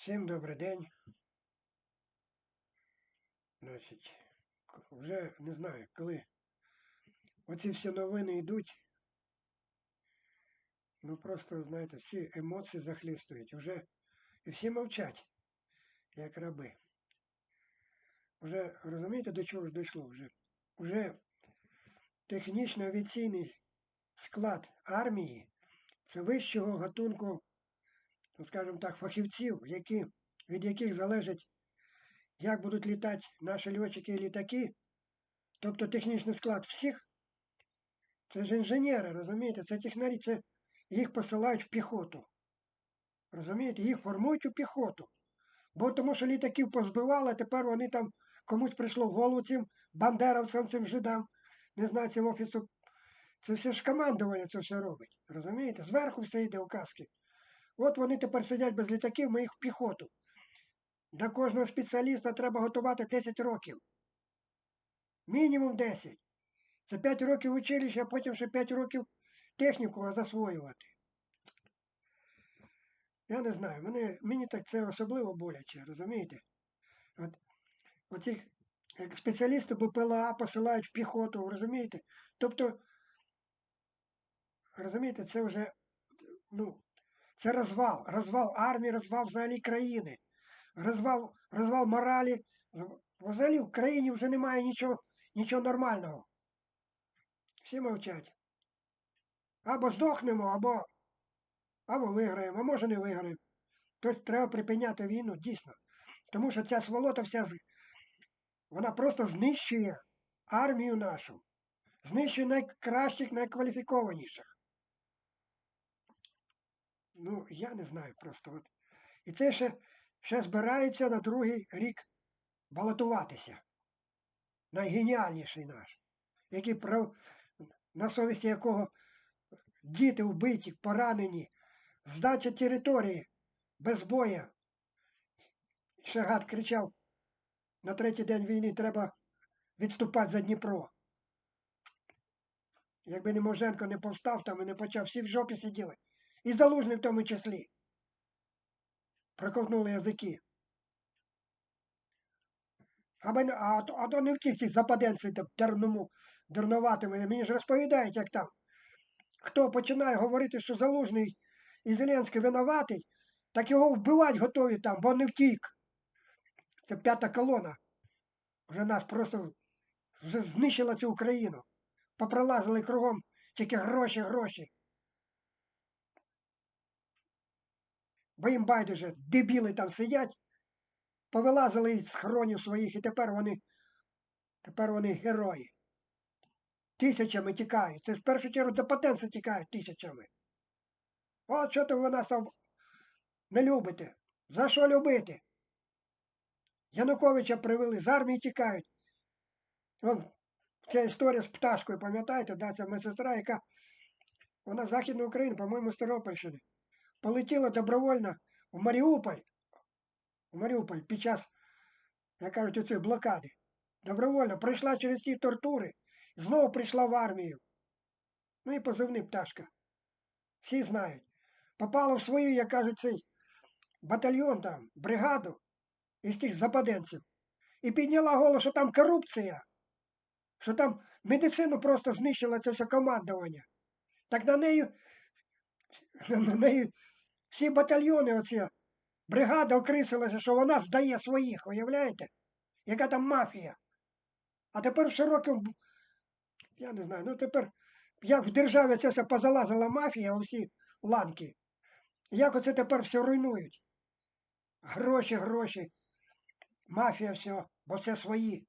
Всім добрий день. Значить, вже не знаю, коли оці всі новини йдуть. Ну просто, знаєте, всі емоції захлістують. Уже і всі мовчать, як раби. Уже розумієте, до чого ж дійшло вже? Уже технічно авіаційний склад армії це вищого гатунку ну, скажімо так, фахівців, які, від яких залежить, як будуть літати наші льотчики і літаки, тобто технічний склад всіх, це ж інженери, розумієте, це технарі, це їх посилають в піхоту. Розумієте, їх формують у піхоту. Бо тому що літаків позбивали, а тепер вони там комусь прийшло в голову цим бандеровцям, цим жидам, не знаю, цим офісу. Це все ж командування це все робить. Розумієте? Зверху все йде указки. От вони тепер сидять без літаків, ми їх в піхоту. До кожного спеціаліста треба готувати 10 років. Мінімум 10. Це 5 років училища, а потім ще 5 років техніку засвоювати. Я не знаю, мені, мені так це особливо боляче, розумієте? От, оцих як спеціалісти БПЛА посилають в піхоту, розумієте? Тобто, розумієте, це вже, ну, це розвал, розвал армії, розвал взагалі країни, розвал, розвал моралі. Взагалі в країні вже немає нічого, нічого нормального. Всі мовчать. Або здохнемо, або, або виграємо, а може не виграємо. Тобто треба припиняти війну, дійсно. Тому що ця сволота вся, вона просто знищує армію нашу. Знищує найкращих, найкваліфікованіших. Ну, я не знаю просто. От. І це ще, ще збирається на другий рік балотуватися. Найгеніальніший наш, який прав, на совісті якого діти вбиті, поранені, здача території без боя. Ще гад кричав, на третій день війни треба відступати за Дніпро. Якби Неможенко не повстав там і не почав, всі в жопі сиділи. І залужний в тому числі. Проковтнули язики. Аби, не- а, то- а то не втік ті западенці там дурному. Мені ж розповідають, як там. Хто починає говорити, що залужний і Зеленський винуватий, так його вбивати готові там, бо не втік. Це п'ята колона. Вже нас просто вже знищила цю Україну. Попролазили кругом тільки гроші, гроші. Бо їм байдуже, дебіли там сидять, повилазили із схронів своїх, і тепер вони, тепер вони герої. Тисячами тікають. Це в першу чергу до потенції тікають тисячами. От що то ви нас не любите. За що любити? Януковича привели, з армії тікають. Вон, ця історія з пташкою, пам'ятаєте, да, це медсестра, яка вона з Західної України, по-моєму, з Тернопільщини. Полетіла добровольно в Маріуполь. В Маріуполь під час, як кажуть, оцієї блокади. Добровольно пройшла через ці тортури, знову прийшла в армію. Ну і позивний пташка. Всі знають. Попала в свою, як кажуть, цей батальйон там, бригаду із тих западенців. І підняла голос, що там корупція, що там медицину просто знищила це все командування. Так на неї, на неї всі батальйони, оці, бригада окрисилася, що вона здає своїх, уявляєте? Яка там мафія? А тепер все років, я не знаю, ну тепер, як в державі це все позалазила мафія, усі ланки, як оце тепер все руйнують? Гроші, гроші, мафія все, бо це свої.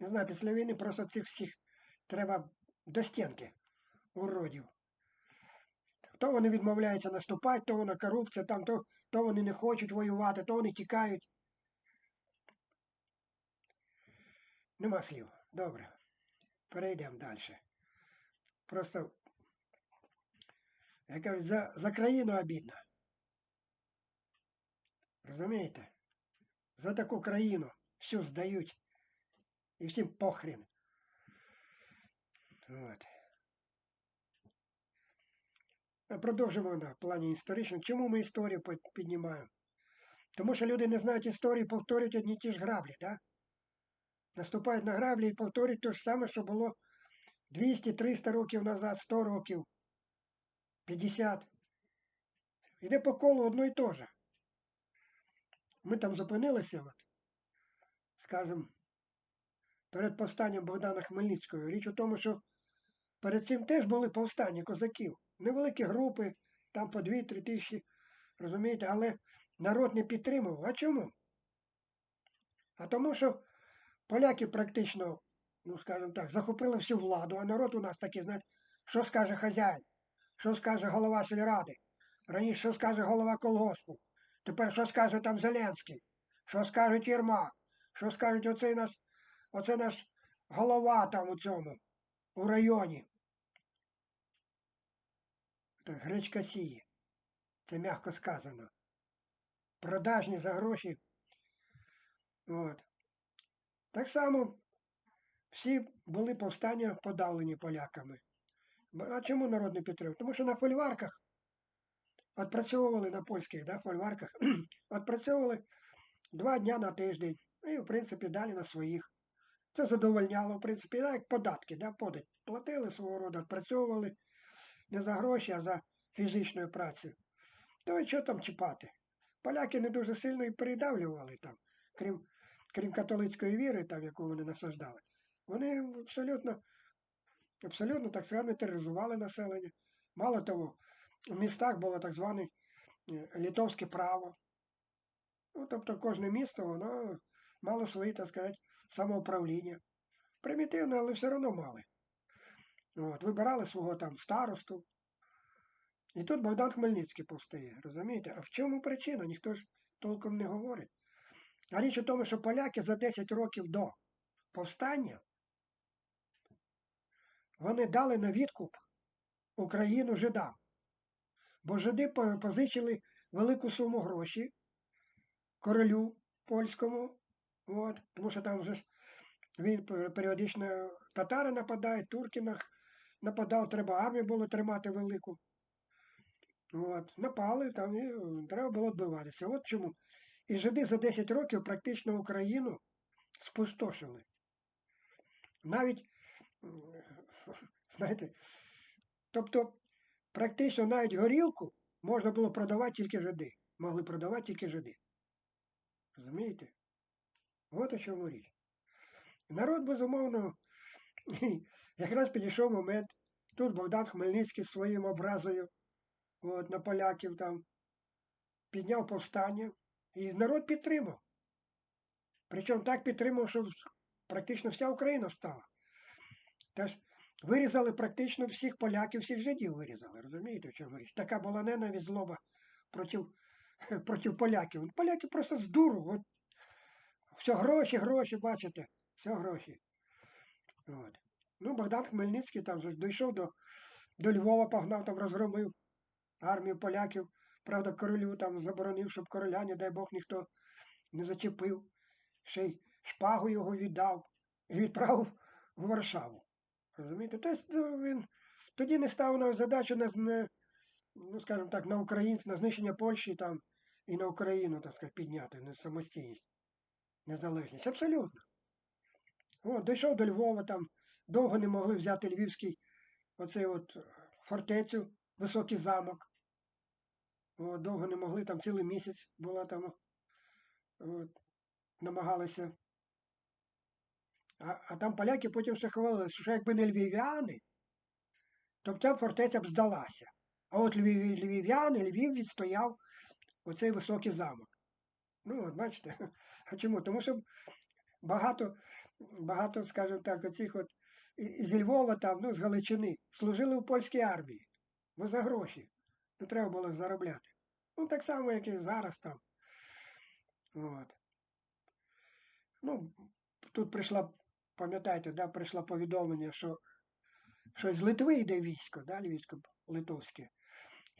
Не знаю, після війни просто цих всіх треба до стінки уродів. То вони відмовляються наступати, то вона корупція, там, то, то вони не хочуть воювати, то вони тікають. Нема слів. Добре. Перейдемо далі. Просто, я кажу, за, за країну обідно. Розумієте? За таку країну всю здають. І всім похрін. От. Е, Продовжимо на плані історичному. Чому ми історію піднімаємо? Тому що люди не знають історії, повторюють одні ті ж граблі, да? Наступають на граблі і повторюють те ж саме, що було 200-300 років назад, 100 років, 50. Іде по колу одно і те же. Ми там зупинилися, от, скажімо, перед повстанням Богдана Хмельницького. Річ у тому, що перед цим теж були повстання козаків. Невеликі групи, там по 2-3 тисячі, розумієте, але народ не підтримував. А чому? А тому, що поляки практично, ну скажімо так, захопили всю владу, а народ у нас такий, знаєте, що скаже хазяїн, що скаже голова сільради, раніше що скаже голова колгоспу, тепер що скаже там Зеленський, що скаже Єрмак, що скажуть оцей наш, оце наш голова там у цьому, у районі. Гречка сіє. Це м'яко сказано. Продажні за гроші. От. Так само всі були повстання подавлені поляками. А чому народ не підтримав? Тому що на фольварках відпрацьовували на польських да, фольварках, відпрацьовували два дня на тиждень. І, в принципі, далі на своїх. Це задовольняло, в принципі, як податки, да, подать. Платили свого роду, відпрацьовували не за гроші, а за фізичною працею. То і що там чіпати? Поляки не дуже сильно і передавлювали там, крім, крім католицької віри, там, яку вони насаждали. Вони абсолютно, абсолютно, так сказати, тероризували населення. Мало того, в містах було так зване е, літовське право. Ну, тобто кожне місто, воно мало своє, так сказати, самоуправління. Примітивне, але все одно мали. От, вибирали свого там старосту. І тут Богдан Хмельницький повстає, розумієте? А в чому причина? Ніхто ж толком не говорить. А річ у тому, що поляки за 10 років до повстання вони дали на відкуп Україну жидам. Бо жиди позичили велику суму грошей королю польському, от, тому що там вже він періодично татари нападають, турки нападав, треба армію було тримати велику. От, напали там і е, треба було відбиватися. От чому. І жиди за 10 років практично Україну спустошили. Навіть, знаєте, тобто практично навіть горілку можна було продавати тільки жиди. Могли продавати тільки жиди. Розумієте? От у чому річ. Народ, безумовно, якраз підійшов момент. Тут Богдан Хмельницький зі своїм образою от, на поляків там підняв повстання, і народ підтримав. Причому так підтримав, що практично вся Україна встала. Теж вирізали практично всіх поляків, всіх жидів вирізали, розумієте, в чому річ? Така була ненависть злоба проти, проти поляків. Поляки просто з дуру. От, все гроші, гроші, бачите, все гроші. От. Ну, Богдан Хмельницький там дійшов до, до Львова, погнав, там розгромив армію поляків. Правда, королю там заборонив, щоб короля, не дай Бог, ніхто не зачепив. Ще й шпагу його віддав і відправив в Варшаву. Розумієте? Тобто ну, він тоді не ставив на задачу на ну, скажімо так, на українців, на знищення Польщі там і на Україну, так сказати, підняти, на самостійність, незалежність. Абсолютно. От, дійшов до Львова, там довго не могли взяти Львівський оцей от фортецю, високий замок. От, довго не могли, там цілий місяць була там, от, намагалися. А, а там поляки потім ще хвалили, що якби не львів'яни, то б ця фортеця б здалася. А от львів, львів'яни, Львів відстояв оцей високий замок. Ну, от бачите, а чому? Тому що багато, багато, скажімо так, оцих от зі Львова там, ну, з Галичини, служили в польській армії. Бо за гроші. Ну, треба було заробляти. Ну, так само, як і зараз там. От. Ну, тут прийшла, пам'ятаєте, да, прийшло повідомлення, що що з Литви йде військо, да, військо литовське.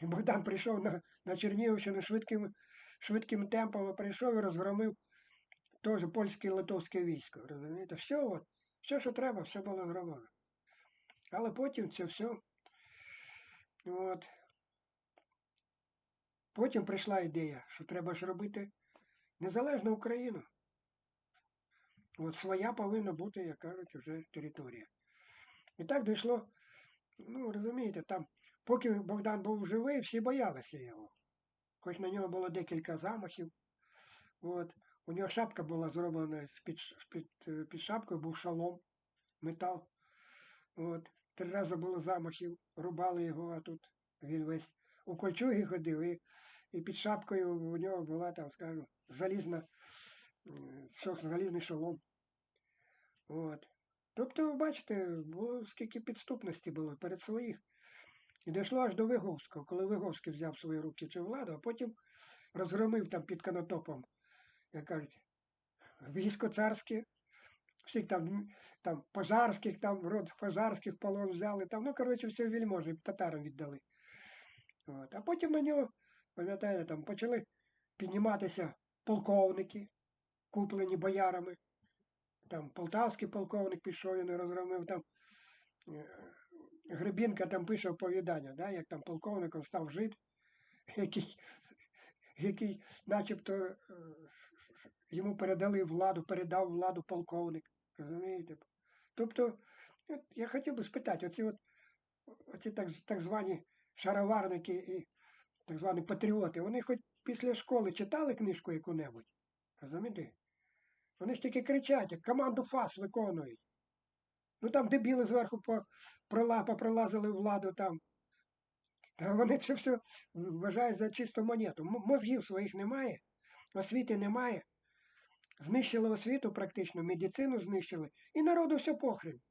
І Богдан прийшов на, на Чернігівщину швидким, швидким темпом прийшов і розгромив теж польське і литовське військо. Розумієте? Все, от, все, що треба, все було зроблено. Але потім це все. От, Потім прийшла ідея, що треба ж робити незалежну Україну. От своя повинна бути, як кажуть, вже територія. І так дійшло, ну розумієте, там, поки Богдан був живий, всі боялися його. Хоч на нього було декілька замахів. От. У нього шапка була зроблена з-під, з-під, е, під шапкою, був шолом, метал. От. Три рази було замахів, рубали його, а тут він весь у кольчугі ходив, і, і під шапкою у нього була там, скажімо, залізна, залізний шолом. От. Тобто, бачите, було скільки підступності було перед своїх. І дійшло аж до Виговського, коли Виговський взяв свої руки цю владу, а потім розгромив там під Конотопом, як кажуть, військо царське, всіх там, там пожарських, там род пожарських полон взяли, там, ну, коротше, все вельможі татарам віддали. От. А потім на нього, пам'ятаєте, там почали підніматися полковники, куплені боярами. Там полтавський полковник пішов, він розгромив там. е, Гребінка там пише оповідання, да, як там полковником став жид, який, який начебто е, йому передали владу, передав владу полковник. Розумієте? Тобто, я хотів би спитати, оці от оці так, так звані шароварники і так звані патріоти, вони хоч після школи читали книжку яку-небудь? Розумієте? Вони ж тільки кричать, як команду ФАС виконують. Ну там дебіли зверху по, прола, владу там. Та вони це все вважають за чисту монету. Мозгів своїх немає, освіти немає. Знищили освіту практично, медицину знищили, і народу все похрен.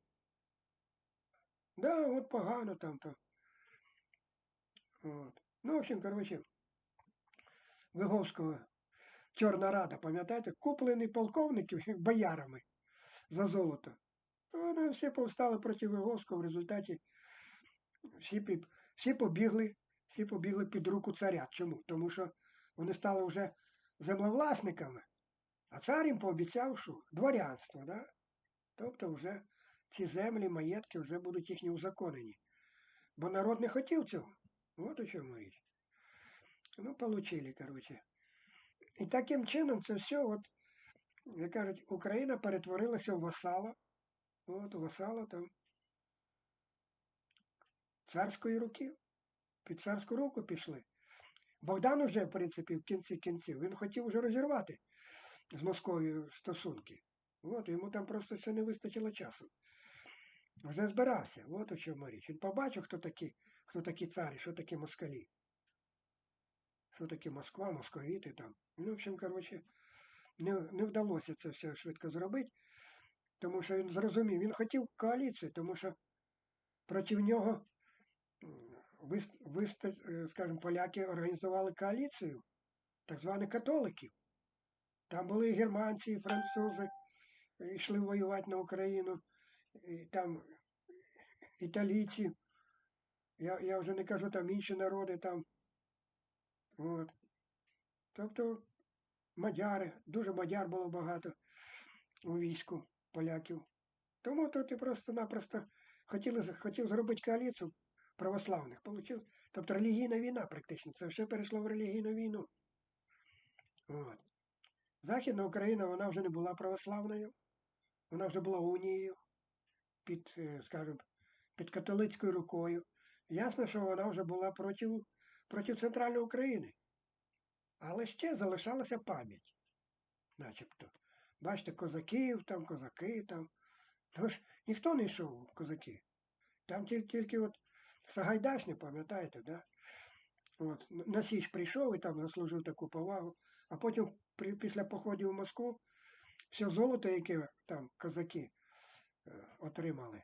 Да, от погано там то. От. Ну, в общем, короче, Виговського Чорна Рада, пам'ятаєте, куплений полковників боярами за золото. Вони всі повстали проти Виговського, в результаті всі, всі побігли, всі побігли під руку царя. Чому? Тому що вони стали вже землевласниками, а цар їм пообіцяв, що дворянство, да? тобто вже ці землі, маєтки вже будуть їхні узаконені. Бо народ не хотів цього. От у чому річ. Ну, получили, коротше. І таким чином це все, от, як кажуть, Україна перетворилася в васала. От, васала там царської руки. Під царську руку пішли. Богдан уже, в принципі, в кінці кінців, він хотів вже розірвати з Московією стосунки. От, йому там просто ще не вистачило часу. Вже збирався, от у чому річ. Він побачив, хто такі, хто такі царі, що такі москалі. Що таке Москва, московіти там. Ну, в общем, коротше, не, не вдалося це все швидко зробити, тому що він зрозумів, він хотів коаліцію, тому що проти нього, е, скажімо, поляки організували коаліцію так званих католиків. Там були і германці, і французи, е, йшли воювати на Україну, і там італійці. Я, я вже не кажу там інші народи там. От. Тобто мадяри, дуже мадяр було багато у війську поляків. Тому тут і просто-напросто хотів зробити коаліцію православних. Получив, тобто релігійна війна практично. Це все перейшло в релігійну війну. От. Західна Україна, вона вже не була православною, вона вже була унією під, е, скажімо, під католицькою рукою. Ясно, що вона вже була проти, проти центральної України. Але ще залишалася пам'ять, начебто. Бачите, козаків, там козаки там. Ну ж ніхто не йшов в козаки. Там тільки, тільки от Сагайдачний, пам'ятаєте, да? От, на Січ прийшов і там заслужив таку повагу, а потім при, після походів в Москву все золото, яке там козаки е, отримали,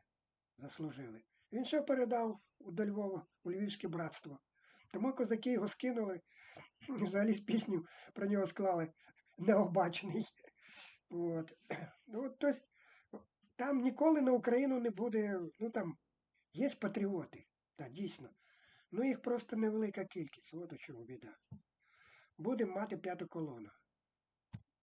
заслужили. Він все передав до Львова, у Львівське братство. Тому козаки його скинули, взагалі пісню про нього склали необачений. От. Ну, тобто, там ніколи на Україну не буде, ну там є патріоти, так, дійсно. Ну їх просто невелика кількість, от у чому біда. Будемо мати п'яту колону.